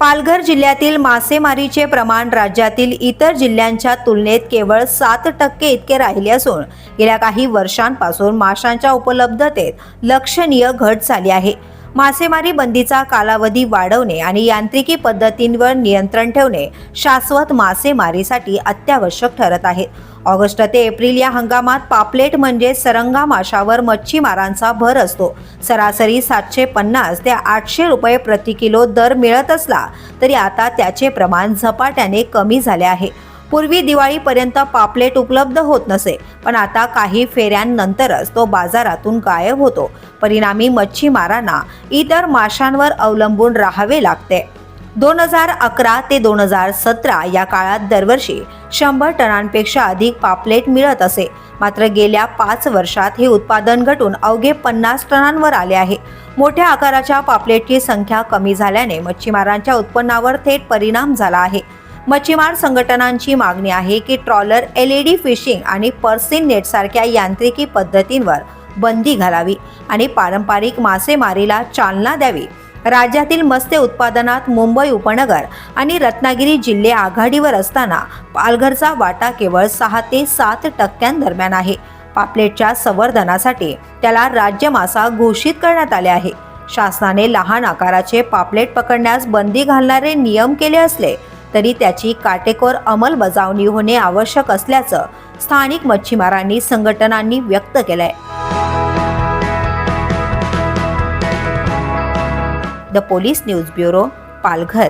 पालघर जिल्ह्यातील मासेमारीचे प्रमाण राज्यातील इतर जिल्ह्यांच्या तुलनेत केवळ सात टक्के इतके राहिले असून गेल्या काही वर्षांपासून माशांच्या उपलब्धतेत लक्षणीय घट झाली आहे. मासेमारी बंदीचा कालावधी वाढवणे आणि यांत्रिकी पद्धतींवर नियंत्रण ठेवणे शाश्वत मासेमारीसाठी अत्यावश्यक ठरत आहे ऑगस्ट ते एप्रिल या हंगामात पापलेट म्हणजे सरंगा माशावर मच्छीमारांचा भर असतो. सरासरी सातशे पन्नास ते आठशे रुपये प्रति किलो दर मिळत असला तरी आता त्याचे प्रमाण झपाट्याने कमी झाले आहे. पूर्वी दिवाळीपर्यंत पापलेट उपलब्ध होत नसे पण आता काही फेऱ्यांनंतरच तो बाजारातून गायब होतो. परिणामी मच्छीमारांना इतर माशांवर अवलंबून राहावे लागते. दोन हजार अकरा ते दोन हजार सतरा या काळात दरवर्षी शंभर टनांपेक्षा अधिक पापलेट मिळत असे. मात्र गेल्या पाच वर्षात हे उत्पादन घटून अवघे पन्नास टनांवर आले आहे. मोठ्या आकाराच्या पापलेटची संख्या कमी झाल्याने मच्छीमारांच्या उत्पन्नावर थेट परिणाम झाला आहे. मच्छीमार संघटनांची मागणी आहे की trawler L E D fishing आणि पर्सिन नेटसारख्या यांत्रिकी पद्धतींवर बंदी घालावी आणि पारंपरिक मासेमारीला चालना द्यावी. राज्यातील मत्स्य उत्पादनात मुंबई उपनगर आणि रत्नागिरी जिल्हे आघाडीवर असताना पालघरचा वाटा केवळ सहा ते सात टक्क्यांदरम्यान आहे. पापलेटच्या संवर्धनासाठी त्याला राज्य मासा घोषित करण्यात आले आहे. शासनाने लहान आकाराचे पापलेट पकडण्यास बंदी घालणारे नियम केले असले तरी त्याची काटेकोर अंमलबजावणी होणे आवश्यक असल्याचं स्थानिक मच्छीमारांनी संघटनांनी व्यक्त केलंय. The police news bureau Palghar.